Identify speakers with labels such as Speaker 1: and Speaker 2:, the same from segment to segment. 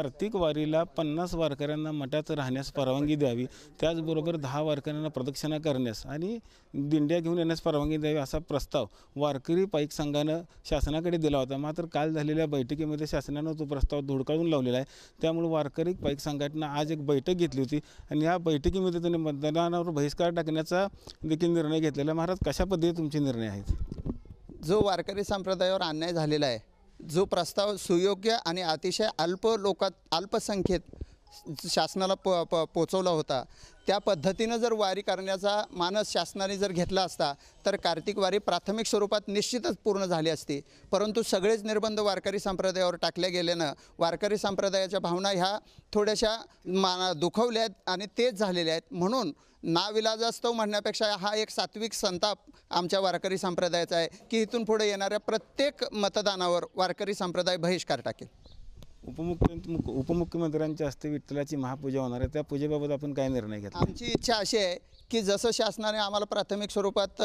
Speaker 1: कार्तिक वारीला पन्नास वारकऱ्यांना मठात राहण्यास परवानगी द्यावी. त्याचबरोबर दहा वारकऱ्यांना प्रदक्षिणा करण्यास आणि दिंड्या घेऊन येण्यास परवानगी द्यावी असा प्रस्ताव वारकरी पाईक संघानं शासनाकडे दिला होता. मात्र काल झालेल्या बैठकीमध्ये शासनानं तो प्रस्ताव धुडकावून लावलेला आहे. त्यामुळे वारकरी पाईक संघटना आज एक बैठक घेतली होती आणि या बैठकीमध्ये त्यांनी मतदानावर बहिष्कार टाकण्याचा देखील निर्णय घेतलेला महाराज कशा पद्धतीने तुमचे निर्णय आहेत?
Speaker 2: जो वारकरी संप्रदायावर अन्याय झालेला आहे जो प्रस्ताव सुयोग्य आणि अतिशय अल्प लोकात अल्पसंख्येत शासनाला प प पोचवला होता त्या पद्धतीनं जर वारी करण्याचा मानस शासनाने जर घेतला असता तर कार्तिक वारी प्राथमिक स्वरूपात निश्चितच पूर्ण झाली असती. परंतु सगळेच निर्बंध वारकरी संप्रदायावर टाकल्या गेल्यानं वारकरी संप्रदायाच्या भावना ह्या थोड्याशा मा दुखवल्या आहेत आणि तेच झालेल्या आहेत. म्हणून नाविलाजास्तव म्हणण्यापेक्षा हा एक सात्विक संताप आमच्या वारकरी संप्रदायाचा आहे की इथून पुढे येणाऱ्या प्रत्येक मतदानावर वारकरी संप्रदाय बहिष्कार टाकेल.
Speaker 1: उपमुख्यमंत्री उपमुख्यमंत्र्यांच्या हस्ते विठ्ठलाची महापूजा होणार आहे. त्या पूजेबाबत आपण काय निर्णय घेतला?
Speaker 2: आमची इच्छा अशी आहे की जसं शासनाने आम्हाला प्राथमिक स्वरूपात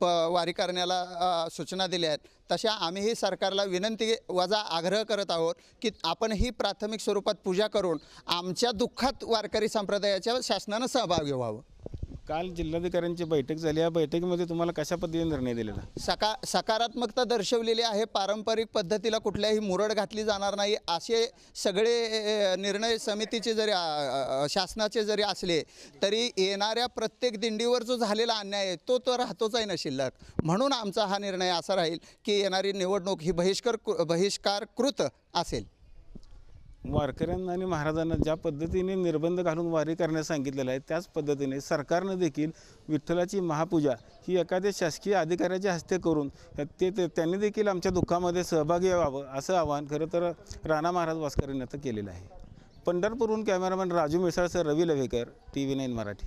Speaker 2: प वारी करण्याला सूचना दिल्या आहेत तशा आम्हीही सरकारला विनंती वजा आग्रह करत आहोत की आपण ही प्राथमिक स्वरूपात पूजा करून आमच्या दुःखात वारकरी संप्रदायाच्या शासनानं सहभागी व्हावं.
Speaker 1: काल जिल्हाधिकाऱ्यांची बैठक झाली. या बैठकीमध्ये तुम्हाला कशा पद्धतीने निर्णय दिलेला?
Speaker 2: सका सकारात्मकता दर्शवलेली आहे. पारंपरिक पद्धतीला कुठल्याही मुरड घातली जाणार नाही. असे सगळे निर्णय समितीचे जरी शासनाचे जरी असले तरी येणाऱ्या प्रत्येक दिंडीवर जो झालेला अन्याय आहे तो तर राहतोच आहे ना शिल्लक. म्हणून आमचा हा निर्णय असा राहील की येणारी निवडणूक ही बहिष्कार बहिष्कारकृत असेल.
Speaker 1: वारकऱ्यांना आणि महाराजांना ज्या पद्धतीने निर्बंध घालून वारी करण्यास सांगितलेलं आहे त्याच पद्धतीने सरकारनं देखील विठ्ठलाची महापूजा ही एखाद्या शासकीय अधिकाऱ्याच्या हस्ते करून ते ते- त्यांनी देखील आमच्या दुःखामध्ये सहभागी व्हावं असं आवाहन खरं तर राणा महाराज वासकर यांनी आता केलेलं आहे. पंढरपूरहून cameraman Raju मिसाळसर Ravi Lavekar T V nine Marathi.